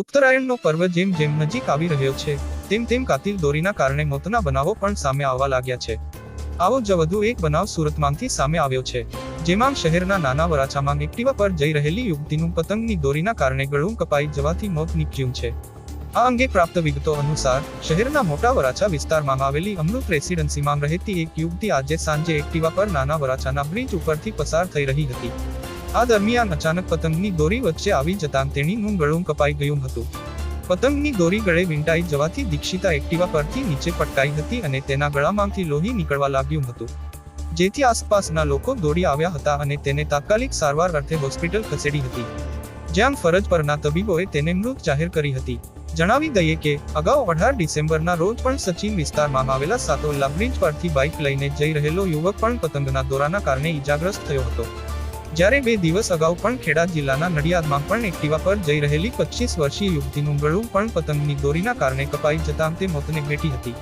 ઉત્તરાયણનો પર્વ જેમ જેમ નજીક આવી રહ્યો છે, તેમ તેમ કાતિલ દોરીના કારણે મોતના બનાવો પણ સામે આવવા લાગ્યા છે. આવો જ વધુ એક બનાવ સુરતમાંથી સામે આવ્યો છે, જેમાં શહેરના નાના વરાછામાં એક્ટિવા પર જઈ રહેલી યુવતીનું પતંગની દોરીના કારણે ગળું કપાઈ જવાથી મોત નીપજ્યું છે. આ અંગે પ્રાપ્ત વિગતો અનુસાર, શહેરના મોટા વરાછા વિસ્તારમાં આવેલી અમૃત રેસિડન્સીમાં રહેતી એક યુવતી આજે સાંજે એક્ટિવા પર નાના વરાછાના બ્રિજ ઉપરથી પસાર થઈ રહી હતી. આ દરમિયાન અચાનક પતંગની દોરી વચ્ચે આવી જતાં તેણીનું ગળું કપાઈ ગયું હતું. પતંગની દોરી ગળે વીંટાઈ જવાથી દીક્ષિતા એક્ટિવા પરથી નીચે પટકાઈ હતી અને તેના ગળામાંથી લોહી નીકળવા લાગ્યું હતું. જેથી આસપાસના લોકો દોડી આવ્યા હતા અને તેને તાત્કાલિક સારવાર અર્થે હોસ્પિટલ ખસેડી હતી. જ્યાં ફરજ પરના તબીબોએ તેને મૃત જાહેર કરી હતી. જણાવી દઈએ કે, અગાઉ અઢાર ડિસેમ્બરના રોજ પણ સચિન વિસ્તારમાં આવેલા સાતોલા બ્રિજ પરથી બાઇક લઈને જઈ રહેલો યુવક પણ પતંગના દોરાના કારણે ઈજાગ્રસ્ત થયો હતો. જ્યારે બે દિવસ અગાઉ પણ ખેડા જિલ્લાના નડિયાદમાં પણ એક્ટિવા પર જઈ રહેલી પચીસ વર્ષીય યુવતીનું ગળું પણ પતંગની દોરીના કારણે કપાઈ જતાં તે મોતને ભેટી હતી.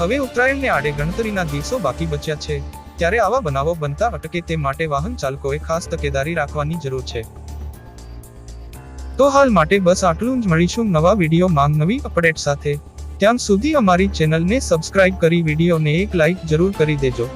હવે ઉત્તરાયણને આડે ગણતરીના દિવસો બાકી બચ્યા છે. ત્યારે આવા બનાવો બનતા અટકે તે માટે વાહન ચાલકોએ ખાસ તકેદારી રાખવાની જરૂર છે. તો હાલ માટે બસ આટલું જ. મળીશું નવા વીડિયો માંગ નવી અપડેટ સાથે. ત્યાં સુધી અમારી ચેનલને સબસ્ક્રાઇબ કરી, વિડીયોને એક લાઇક જરૂર કરી દેજો.